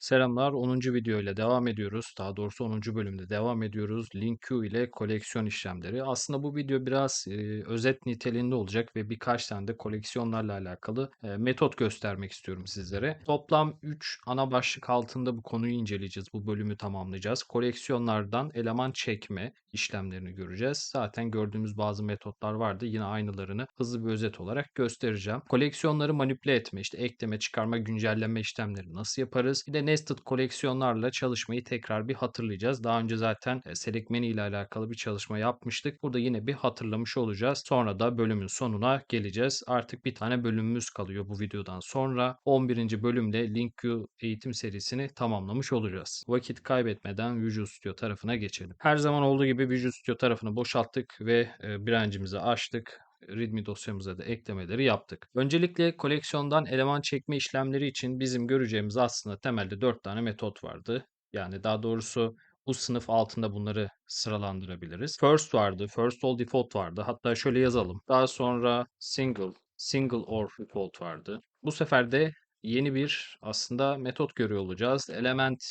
Selamlar. 10. video ile devam ediyoruz. Daha doğrusu 10. bölümde devam ediyoruz. Link Q ile koleksiyon işlemleri. Aslında bu video biraz e, özet niteliğinde olacak ve birkaç tane de koleksiyonlarla alakalı e, metot göstermek istiyorum sizlere. Toplam 3 ana başlık altında bu konuyu inceleyeceğiz. Bu bölümü tamamlayacağız. Koleksiyonlardan eleman çekme işlemlerini göreceğiz. Zaten gördüğümüz bazı metotlar vardı. Yine aynılarını hızlı bir özet olarak göstereceğim. Koleksiyonları manipüle etme, işte ekleme, çıkarma, güncelleme işlemleri nasıl yaparız? Bir de nested koleksiyonlarla çalışmayı tekrar bir hatırlayacağız. Daha önce zaten e, select menu ile alakalı bir çalışma yapmıştık. Burada yine bir hatırlamış olacağız. Sonra da bölümün sonuna geleceğiz. Artık bir tane bölümümüz kalıyor bu videodan sonra. 11. bölümle LinkQ eğitim serisini tamamlamış olacağız. Vakit kaybetmeden Visual Studio tarafına geçelim. Her zaman olduğu gibi Visual Studio tarafını boşalttık ve e, branch'imizi açtık. README dosyamıza da eklemeleri yaptık. Öncelikle koleksiyondan eleman çekme işlemleri için bizim göreceğimiz aslında temelde 4 tane metot vardı. Yani daha doğrusu bu sınıf altında bunları sıralandırabiliriz. First vardı, first all default vardı. Hatta şöyle yazalım. Daha sonra single, single or default vardı. Bu sefer de yeni bir aslında metot görüyor olacağız. Element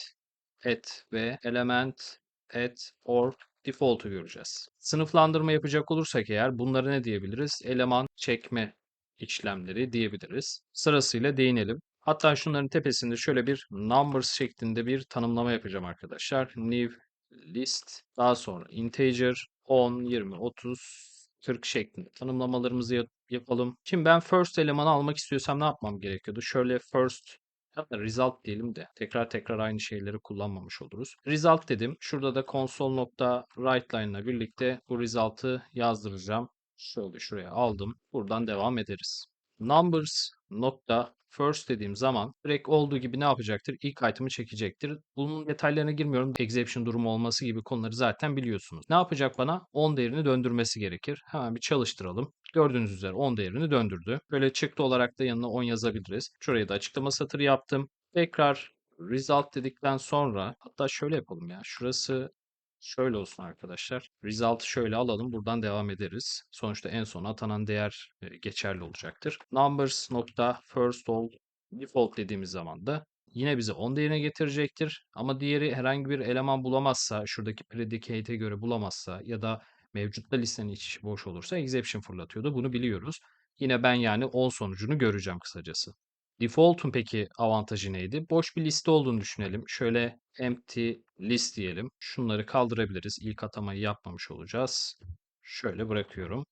add ve element add or default'u göreceğiz. Sınıflandırma yapacak olursak eğer bunları ne diyebiliriz? Eleman çekme işlemleri diyebiliriz. Sırasıyla değinelim. Hatta şunların tepesinde şöyle bir numbers şeklinde bir tanımlama yapacağım arkadaşlar. New list, daha sonra integer, 10, 20, 30, 40 şeklinde tanımlamalarımızı yap- yapalım. Şimdi ben first elemanı almak istiyorsam ne yapmam gerekiyordu? Şöyle first Hatta result diyelim de tekrar tekrar aynı şeyleri kullanmamış oluruz. Result dedim. Şurada da console.writeLine ile birlikte bu result'ı yazdıracağım. Şöyle şuraya aldım. Buradan devam ederiz. Numbers nokta first dediğim zaman direkt olduğu gibi ne yapacaktır? İlk item'ı çekecektir. Bunun detaylarına girmiyorum. Exception durumu olması gibi konuları zaten biliyorsunuz. Ne yapacak bana? 10 değerini döndürmesi gerekir. Hemen bir çalıştıralım. Gördüğünüz üzere 10 değerini döndürdü. Böyle çıktı olarak da yanına 10 yazabiliriz. Şuraya da açıklama satırı yaptım. Tekrar result dedikten sonra hatta şöyle yapalım ya. Şurası şöyle olsun arkadaşlar. Result'ı şöyle alalım. Buradan devam ederiz. Sonuçta en son atanan değer e, geçerli olacaktır. Numbers nokta first default dediğimiz zaman da yine bize 10 değerine getirecektir. Ama diğeri herhangi bir eleman bulamazsa, şuradaki predicate'e göre bulamazsa ya da mevcutta listenin içi boş olursa exception fırlatıyordu. Bunu biliyoruz. Yine ben yani 10 sonucunu göreceğim kısacası. Default'un peki avantajı neydi? Boş bir liste olduğunu düşünelim. Şöyle empty list diyelim. Şunları kaldırabiliriz. İlk atamayı yapmamış olacağız. Şöyle bırakıyorum.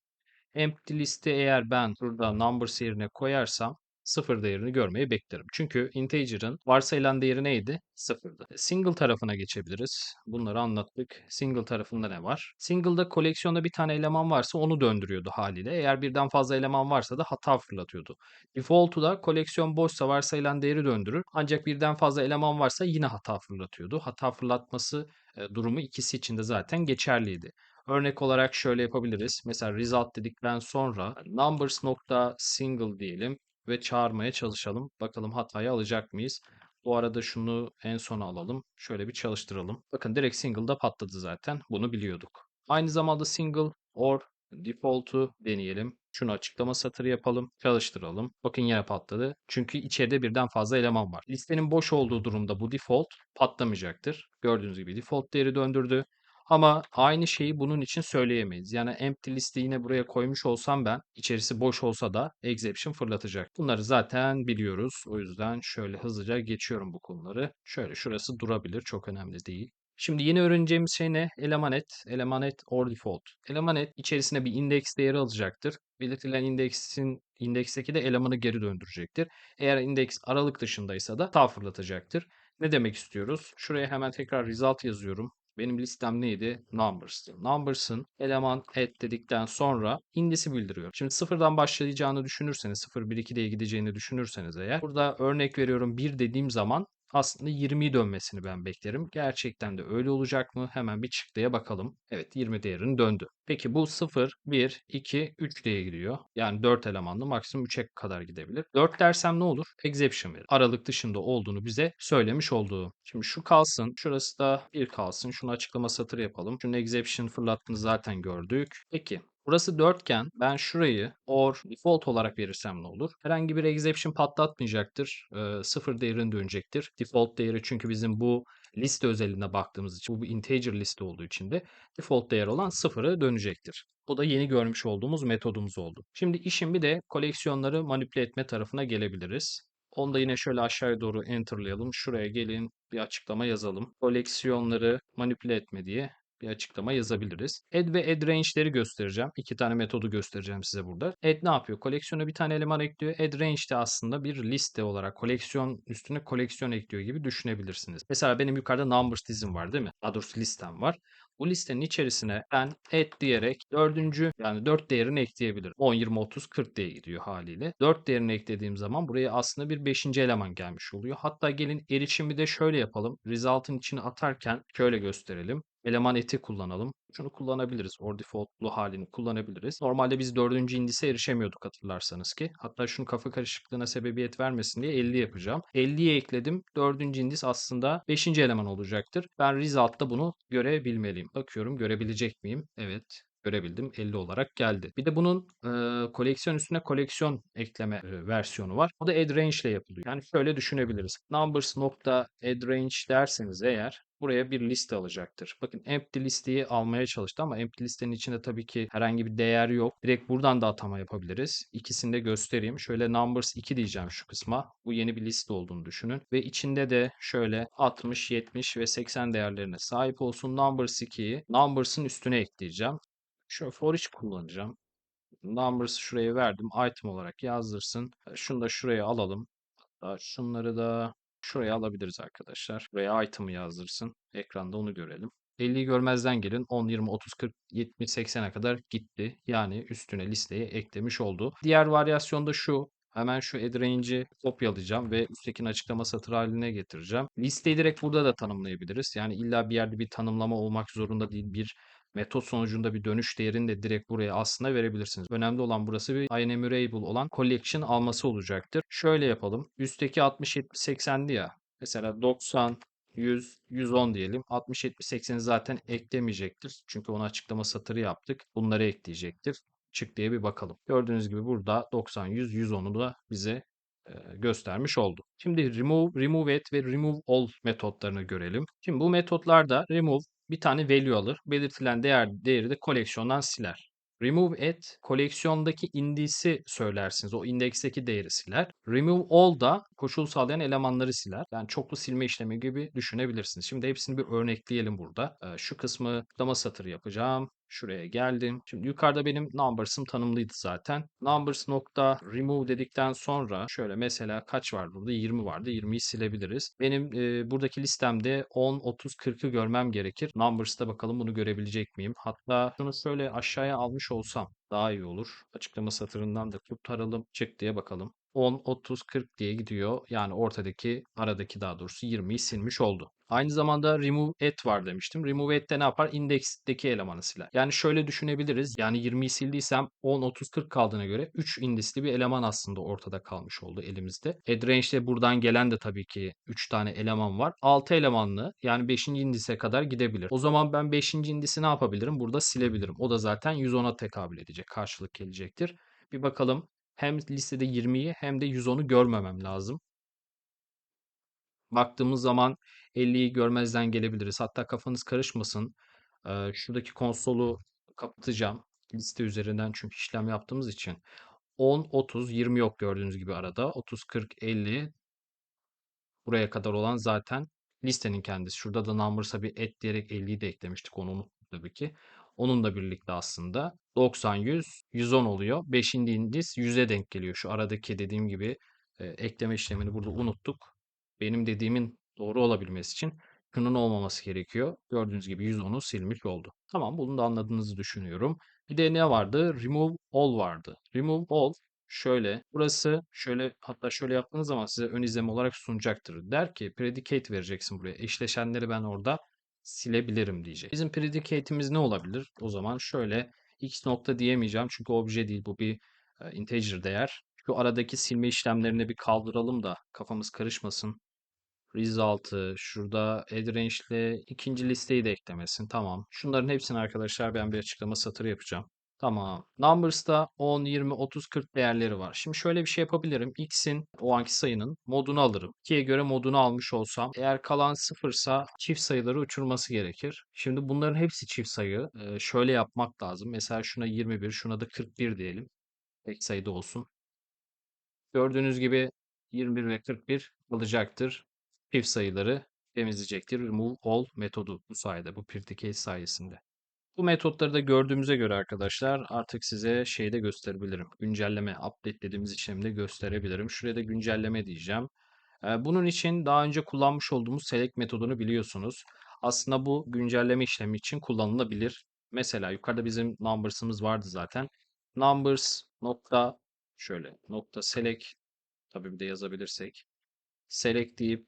Empty liste eğer ben burada numbers yerine koyarsam sıfır değerini görmeyi beklerim. Çünkü integer'ın varsayılan değeri neydi? Sıfırdı. Single tarafına geçebiliriz. Bunları anlattık. Single tarafında ne var? Single'da koleksiyonda bir tane eleman varsa onu döndürüyordu haliyle. Eğer birden fazla eleman varsa da hata fırlatıyordu. Default'u da koleksiyon boşsa varsayılan değeri döndürür. Ancak birden fazla eleman varsa yine hata fırlatıyordu. Hata fırlatması e, durumu ikisi için de zaten geçerliydi. Örnek olarak şöyle yapabiliriz. Mesela result dedikten sonra numbers nokta single diyelim ve çağırmaya çalışalım. Bakalım hatayı alacak mıyız? Bu arada şunu en sona alalım. Şöyle bir çalıştıralım. Bakın direkt single'da patladı zaten. Bunu biliyorduk. Aynı zamanda single or default'u deneyelim. Şunu açıklama satırı yapalım. Çalıştıralım. Bakın yine patladı. Çünkü içeride birden fazla eleman var. Listenin boş olduğu durumda bu default patlamayacaktır. Gördüğünüz gibi default değeri döndürdü. Ama aynı şeyi bunun için söyleyemeyiz. Yani empty listi yine buraya koymuş olsam ben içerisi boş olsa da exception fırlatacak. Bunları zaten biliyoruz. O yüzden şöyle hızlıca geçiyorum bu konuları. Şöyle şurası durabilir. Çok önemli değil. Şimdi yeni öğreneceğimiz şey ne? Elemanet, elemanet or default. Elemanet içerisine bir indeks değeri alacaktır. Belirtilen indeksin indeksteki de elemanı geri döndürecektir. Eğer indeks aralık dışındaysa da hata fırlatacaktır. Ne demek istiyoruz? Şuraya hemen tekrar result yazıyorum. Benim listem neydi? Numbers'tı. Numbers'ın eleman add dedikten sonra indisi bildiriyor. Şimdi sıfırdan başlayacağını düşünürseniz, 0, 1, 2 diye gideceğini düşünürseniz eğer. Burada örnek veriyorum 1 dediğim zaman aslında 20'yi dönmesini ben beklerim. Gerçekten de öyle olacak mı? Hemen bir çıktıya bakalım. Evet 20 değerini döndü. Peki bu 0, 1, 2, 3 diye gidiyor. Yani 4 elemanlı maksimum 3'e kadar gidebilir. 4 dersem ne olur? Exception verir. Aralık dışında olduğunu bize söylemiş olduğu. Şimdi şu kalsın. Şurası da 1 kalsın. Şunu açıklama satırı yapalım. Şunun exception fırlattığını zaten gördük. Peki Burası dörtgen. Ben şurayı or default olarak verirsem ne olur? Herhangi bir exception patlatmayacaktır. Ee, sıfır değerini dönecektir. Default değeri çünkü bizim bu liste özelliğine baktığımız için bu bir integer liste olduğu için de default değer olan sıfırı dönecektir. Bu da yeni görmüş olduğumuz metodumuz oldu. Şimdi işin bir de koleksiyonları manipüle etme tarafına gelebiliriz. Onu da yine şöyle aşağıya doğru enterlayalım. Şuraya gelin bir açıklama yazalım. Koleksiyonları manipüle etme diye bir açıklama yazabiliriz. Add ve add range'leri göstereceğim. İki tane metodu göstereceğim size burada. Add ne yapıyor? Koleksiyona bir tane eleman ekliyor. Add range de aslında bir liste olarak koleksiyon üstüne koleksiyon ekliyor gibi düşünebilirsiniz. Mesela benim yukarıda numbers dizim var değil mi? Daha doğrusu listem var. Bu listenin içerisine ben add diyerek dördüncü yani 4 değerini ekleyebilirim. 10, 20, 30, 40 diye gidiyor haliyle. 4 değerini eklediğim zaman buraya aslında bir 5. eleman gelmiş oluyor. Hatta gelin erişimi de şöyle yapalım. Result'ın içine atarken şöyle gösterelim eleman eti kullanalım. Şunu kullanabiliriz. Or default'lu halini kullanabiliriz. Normalde biz dördüncü indise erişemiyorduk hatırlarsanız ki. Hatta şunu kafa karışıklığına sebebiyet vermesin diye 50 yapacağım. 50'ye ekledim. Dördüncü indis aslında beşinci eleman olacaktır. Ben result'ta bunu görebilmeliyim. Bakıyorum görebilecek miyim? Evet görebildim 50 olarak geldi. Bir de bunun e, koleksiyon üstüne koleksiyon ekleme e, versiyonu var. O da add range ile yapılıyor. Yani şöyle düşünebiliriz. Numbers nokta add range derseniz eğer buraya bir liste alacaktır. Bakın empty listeyi almaya çalıştı ama empty listenin içinde tabii ki herhangi bir değer yok. Direkt buradan da atama yapabiliriz. İkisini de göstereyim. Şöyle numbers 2 diyeceğim şu kısma. Bu yeni bir liste olduğunu düşünün. Ve içinde de şöyle 60, 70 ve 80 değerlerine sahip olsun. Numbers 2'yi numbers'ın üstüne ekleyeceğim. Şöyle for each kullanacağım. Numbers'ı şuraya verdim. Item olarak yazdırsın. Şunu da şuraya alalım. Hatta şunları da şuraya alabiliriz arkadaşlar. Buraya item'ı yazdırsın. Ekranda onu görelim. 50'yi görmezden gelin. 10, 20, 30, 40, 70, 80'e kadar gitti. Yani üstüne listeye eklemiş oldu. Diğer varyasyon da şu. Hemen şu add range'i kopyalayacağım ve üsttekini açıklama satır haline getireceğim. Listeyi direkt burada da tanımlayabiliriz. Yani illa bir yerde bir tanımlama olmak zorunda değil. Bir metot sonucunda bir dönüş değerini de direkt buraya aslında verebilirsiniz. Önemli olan burası bir enumerable olan collection alması olacaktır. Şöyle yapalım. Üstteki 60, 70, 80'di ya. Mesela 90, 100, 110 diyelim. 60, 70, 80'i zaten eklemeyecektir. Çünkü onu açıklama satırı yaptık. Bunları ekleyecektir. Çık diye bir bakalım. Gördüğünüz gibi burada 90, 100, 110'u da bize göstermiş oldu. Şimdi remove, remove et ve remove all metotlarını görelim. Şimdi bu metotlarda remove bir tane value alır. Belirtilen değer değeri de koleksiyondan siler. Remove et koleksiyondaki indisi söylersiniz. O indeksteki değeri siler. Remove all da koşul sağlayan elemanları siler. Yani çoklu silme işlemi gibi düşünebilirsiniz. Şimdi hepsini bir örnekleyelim burada. Şu kısmı kutlama satırı yapacağım. Şuraya geldim. Şimdi yukarıda benim numbers'ım tanımlıydı zaten. Numbers nokta remove dedikten sonra şöyle mesela kaç var burada? 20 vardı. 20'yi silebiliriz. Benim e, buradaki listemde 10, 30, 40'ı görmem gerekir. Numbers'ta bakalım bunu görebilecek miyim? Hatta şunu şöyle aşağıya almış olsam daha iyi olur. Açıklama satırından da kurtaralım. Çık diye bakalım. 10, 30, 40 diye gidiyor. Yani ortadaki, aradaki daha doğrusu 20'yi silmiş oldu. Aynı zamanda remove et var demiştim. Remove et de ne yapar? İndeksteki elemanı siler. Yani şöyle düşünebiliriz. Yani 20'yi sildiysem 10, 30, 40 kaldığına göre 3 indisli bir eleman aslında ortada kalmış oldu elimizde. Add range'de buradan gelen de tabii ki 3 tane eleman var. 6 elemanlı yani 5. indise kadar gidebilir. O zaman ben 5. indisi ne yapabilirim? Burada silebilirim. O da zaten 110'a tekabül edecek. Karşılık gelecektir. Bir bakalım hem listede 20'yi hem de 110'u görmemem lazım. Baktığımız zaman 50'yi görmezden gelebiliriz. Hatta kafanız karışmasın. Şuradaki konsolu kapatacağım. Liste üzerinden çünkü işlem yaptığımız için. 10, 30, 20 yok gördüğünüz gibi arada. 30, 40, 50 buraya kadar olan zaten listenin kendisi. Şurada da numbers'a bir et diyerek 50'yi de eklemiştik. Onu unuttuk tabii ki. Onunla birlikte aslında 90, 100, 110 oluyor. 5. indis 100'e denk geliyor. Şu aradaki dediğim gibi e, ekleme işlemini burada unuttuk. Benim dediğimin doğru olabilmesi için şunun olmaması gerekiyor. Gördüğünüz gibi 110'u silmiş oldu. Tamam bunu da anladığınızı düşünüyorum. Bir de ne vardı? Remove all vardı. Remove all şöyle burası şöyle hatta şöyle yaptığınız zaman size ön izleme olarak sunacaktır. Der ki predicate vereceksin buraya. Eşleşenleri ben orada silebilirim diyecek. Bizim predicate'imiz ne olabilir? O zaman şöyle x nokta diyemeyeceğim çünkü obje değil bu bir e, integer değer. Şu aradaki silme işlemlerini bir kaldıralım da kafamız karışmasın. Result'ı, şurada add range ile ikinci listeyi de eklemesin. Tamam. Şunların hepsini arkadaşlar ben bir açıklama satırı yapacağım. Tamam. Numbers'ta 10, 20, 30, 40 değerleri var. Şimdi şöyle bir şey yapabilirim. X'in o anki sayının modunu alırım. 2'ye göre modunu almış olsam eğer kalan sıfırsa çift sayıları uçurması gerekir. Şimdi bunların hepsi çift sayı. Ee, şöyle yapmak lazım. Mesela şuna 21, şuna da 41 diyelim. Tek sayıda olsun. Gördüğünüz gibi 21 ve 41 alacaktır. Çift sayıları temizleyecektir. Remove all metodu bu sayede, bu case sayesinde. Bu metotları da gördüğümüze göre arkadaşlar artık size şeyde gösterebilirim. Güncelleme, update dediğimiz işlemde gösterebilirim. Şuraya da güncelleme diyeceğim. Bunun için daha önce kullanmış olduğumuz select metodunu biliyorsunuz. Aslında bu güncelleme işlemi için kullanılabilir. Mesela yukarıda bizim numbers'ımız vardı zaten. Numbers nokta şöyle nokta select tabii bir de yazabilirsek. Select deyip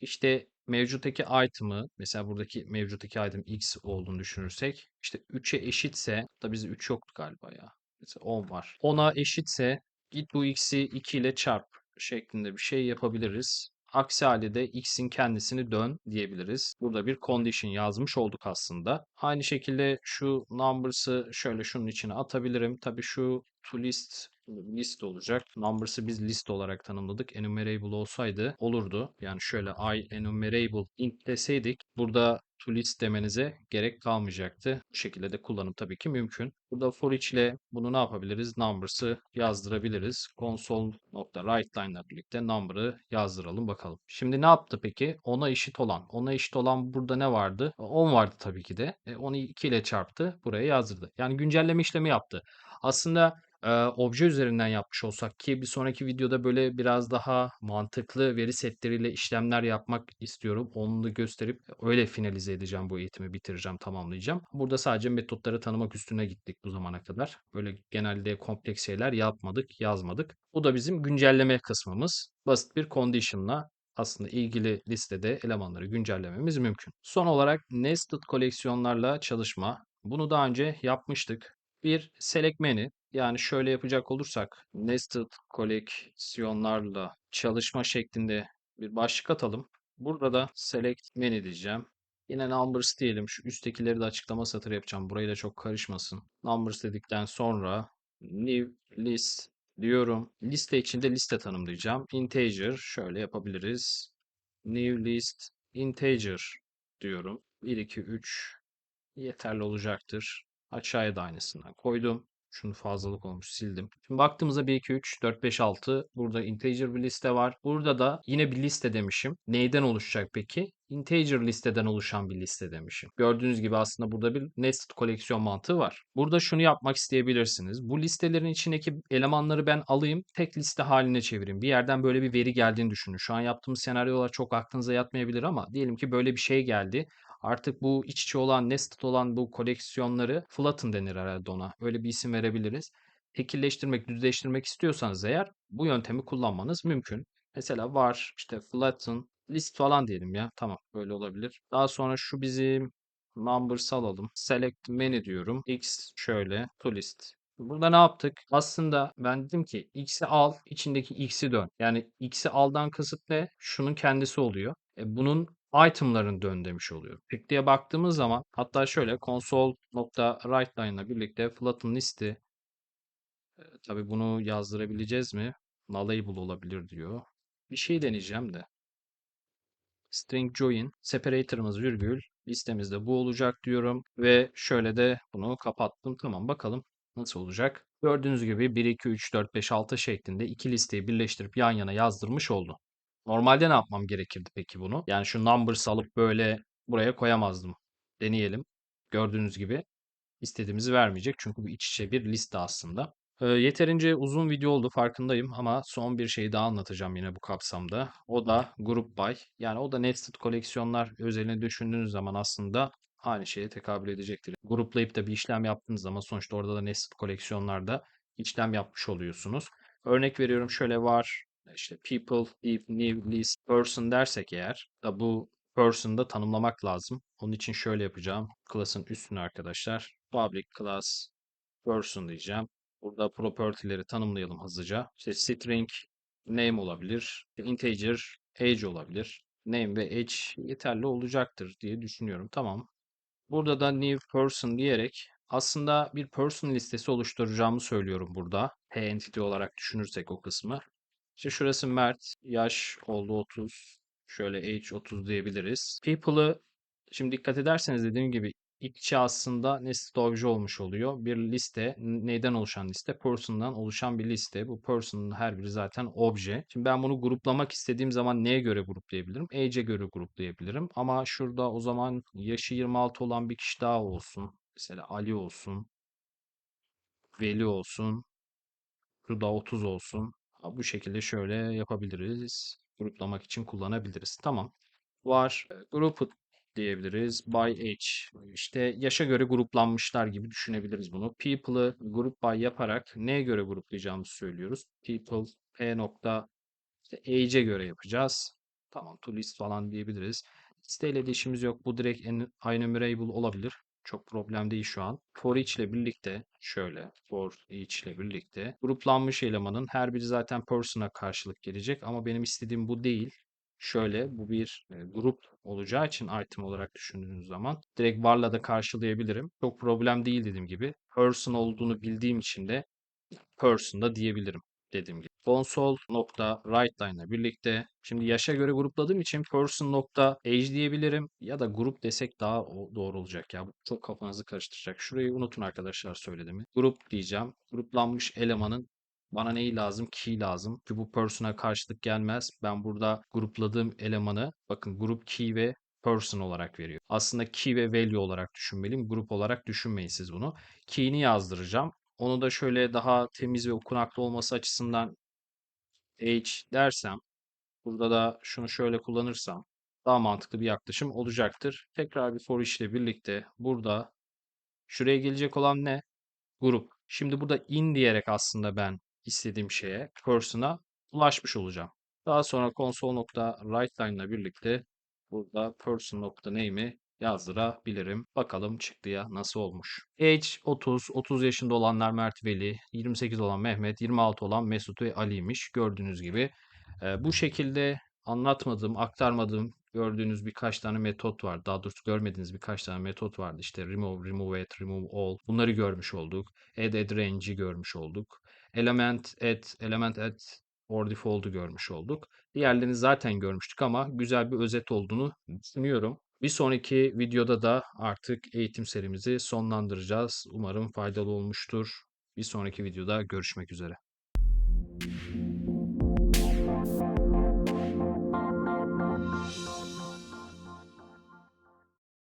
işte mevcuttaki item'ı mesela buradaki mevcuttaki item x olduğunu düşünürsek işte 3'e eşitse da bizde 3 yoktu galiba ya. Mesela 10 var. 10'a eşitse git bu x'i 2 ile çarp şeklinde bir şey yapabiliriz. Aksi halde de x'in kendisini dön diyebiliriz. Burada bir condition yazmış olduk aslında. Aynı şekilde şu numbers'ı şöyle şunun içine atabilirim. Tabii şu to list list olacak. Numbers'ı biz list olarak tanımladık. Enumerable olsaydı olurdu. Yani şöyle i enumerable int deseydik burada to list demenize gerek kalmayacaktı. Bu şekilde de kullanım tabii ki mümkün. Burada for each ile bunu ne yapabiliriz? Numbers'ı yazdırabiliriz. Console.writeline ile birlikte number'ı yazdıralım bakalım. Şimdi ne yaptı peki? 10'a eşit olan. 10'a eşit olan burada ne vardı? 10 vardı tabii ki de. E, onu 2 ile çarptı. Buraya yazdırdı. Yani güncelleme işlemi yaptı. Aslında e, obje üzerinden yapmış olsak ki bir sonraki videoda böyle biraz daha mantıklı veri setleriyle işlemler yapmak istiyorum. Onu da gösterip öyle finalize edeceğim bu eğitimi bitireceğim, tamamlayacağım. Burada sadece metotları tanımak üstüne gittik bu zamana kadar. Böyle genelde kompleks şeyler yapmadık, yazmadık. Bu da bizim güncelleme kısmımız. Basit bir condition'la aslında ilgili listede elemanları güncellememiz mümkün. Son olarak nested koleksiyonlarla çalışma. Bunu daha önce yapmıştık. Bir select menü yani şöyle yapacak olursak nested koleksiyonlarla çalışma şeklinde bir başlık atalım. Burada da select menü diyeceğim. Yine numbers diyelim. Şu üsttekileri de açıklama satırı yapacağım. Burayı da çok karışmasın. Numbers dedikten sonra new list diyorum. Liste içinde liste tanımlayacağım. Integer şöyle yapabiliriz. New list integer diyorum. 1 2 3 yeterli olacaktır. Aşağıya da aynısından koydum. Şunu fazlalık olmuş sildim. Şimdi baktığımızda 1, 2, 3, 4, 5, 6 burada integer bir liste var. Burada da yine bir liste demişim. Neyden oluşacak peki? Integer listeden oluşan bir liste demişim. Gördüğünüz gibi aslında burada bir nested koleksiyon mantığı var. Burada şunu yapmak isteyebilirsiniz. Bu listelerin içindeki elemanları ben alayım, tek liste haline çevireyim. Bir yerden böyle bir veri geldiğini düşünün. Şu an yaptığımız senaryolar çok aklınıza yatmayabilir ama diyelim ki böyle bir şey geldi. Artık bu iç içe olan, nested olan bu koleksiyonları flatten denir herhalde ona. Öyle bir isim verebiliriz. Tekilleştirmek, düzleştirmek istiyorsanız eğer bu yöntemi kullanmanız mümkün. Mesela var işte flatten list falan diyelim ya. Tamam böyle olabilir. Daha sonra şu bizim numbers alalım. Select menu diyorum. X şöyle to list. Burada ne yaptık? Aslında ben dedim ki x'i al, içindeki x'i dön. Yani x'i aldan kasıt ne? Şunun kendisi oluyor. E, bunun item'ların dön demiş oluyor. Pick'liğe baktığımız zaman hatta şöyle console.writeline ile birlikte flatten listi e, tabii bunu yazdırabileceğiz mi? Nullable olabilir diyor. Bir şey deneyeceğim de. String join separator'ımız virgül listemizde bu olacak diyorum ve şöyle de bunu kapattım. Tamam bakalım nasıl olacak. Gördüğünüz gibi 1 2 3 4 5 6 şeklinde iki listeyi birleştirip yan yana yazdırmış oldu. Normalde ne yapmam gerekirdi peki bunu? Yani şu numbers alıp böyle buraya koyamazdım. Deneyelim. Gördüğünüz gibi istediğimizi vermeyecek. Çünkü bu iç içe bir liste aslında. Ee, yeterince uzun video oldu farkındayım ama son bir şey daha anlatacağım yine bu kapsamda. O da group by. Yani o da nested koleksiyonlar özelini düşündüğünüz zaman aslında aynı şeye tekabül edecektir. Gruplayıp da bir işlem yaptığınız zaman sonuçta orada da nested koleksiyonlarda işlem yapmış oluyorsunuz. Örnek veriyorum şöyle var işte people, if, new, list, person dersek eğer da bu person'da tanımlamak lazım. Onun için şöyle yapacağım. Class'ın üstüne arkadaşlar public class person diyeceğim. Burada property'leri tanımlayalım hızlıca. İşte string name olabilir. Integer age olabilir. Name ve age yeterli olacaktır diye düşünüyorum. Tamam. Burada da new person diyerek aslında bir person listesi oluşturacağımı söylüyorum burada. P entity olarak düşünürsek o kısmı. İşte şurası Mert, yaş oldu 30. Şöyle age 30 diyebiliriz. People'ı şimdi dikkat ederseniz dediğim gibi içi aslında nested obje olmuş oluyor. Bir liste, neyden oluşan liste? Person'dan oluşan bir liste. Bu person'ın her biri zaten obje. Şimdi ben bunu gruplamak istediğim zaman neye göre gruplayabilirim? Age'e göre gruplayabilirim. Ama şurada o zaman yaşı 26 olan bir kişi daha olsun. Mesela Ali olsun, Veli olsun, şurada 30 olsun. Bu şekilde şöyle yapabiliriz. Gruplamak için kullanabiliriz. Tamam. Var. E, Grouped diyebiliriz. By age. İşte yaşa göre gruplanmışlar gibi düşünebiliriz bunu. People'ı group by yaparak neye göre gruplayacağımızı söylüyoruz. People p nokta işte age'e göre yapacağız. Tamam to list falan diyebiliriz. Listeyle de işimiz yok. Bu direkt en- enumerable olabilir. Çok problem değil şu an. For each ile birlikte şöyle for each ile birlikte gruplanmış elemanın her biri zaten person'a karşılık gelecek ama benim istediğim bu değil. Şöyle bu bir e, grup olacağı için item olarak düşündüğünüz zaman direkt varla da karşılayabilirim. Çok problem değil dediğim gibi. Person olduğunu bildiğim için de person da diyebilirim dediğim gibi. Console nokta write line ile birlikte şimdi yaşa göre grupladığım için person nokta age diyebilirim ya da grup desek daha doğru olacak ya. Bu çok kafanızı karıştıracak. Şurayı unutun arkadaşlar söylediğimi. Grup diyeceğim. Gruplanmış elemanın bana neyi lazım? Key lazım. Ki bu person'a karşılık gelmez. Ben burada grupladığım elemanı bakın grup key ve person olarak veriyor. Aslında key ve value olarak düşünmeliyim. Grup olarak düşünmeyin siz bunu. Key'ini yazdıracağım. Onu da şöyle daha temiz ve okunaklı olması açısından H dersem, burada da şunu şöyle kullanırsam daha mantıklı bir yaklaşım olacaktır. Tekrar bir for ile birlikte burada şuraya gelecek olan ne? Grup. Şimdi burada in diyerek aslında ben istediğim şeye, person'a ulaşmış olacağım. Daha sonra console.writeLine ile birlikte burada person nokta name'i yazdırabilirim. Bakalım çıktıya nasıl olmuş. Age 30, 30 yaşında olanlar Mert Veli, 28 olan Mehmet, 26 olan Mesut ve Ali'ymiş. Gördüğünüz gibi Ee, bu şekilde anlatmadığım, aktarmadığım gördüğünüz birkaç tane metot var. Daha doğrusu görmediğiniz birkaç tane metot vardı. İşte remove, remove at, remove all. Bunları görmüş olduk. Add, add range'i görmüş olduk. Element add, element add or default'u görmüş olduk. Diğerlerini zaten görmüştük ama güzel bir özet olduğunu düşünüyorum. Bir sonraki videoda da artık eğitim serimizi sonlandıracağız. Umarım faydalı olmuştur. Bir sonraki videoda görüşmek üzere.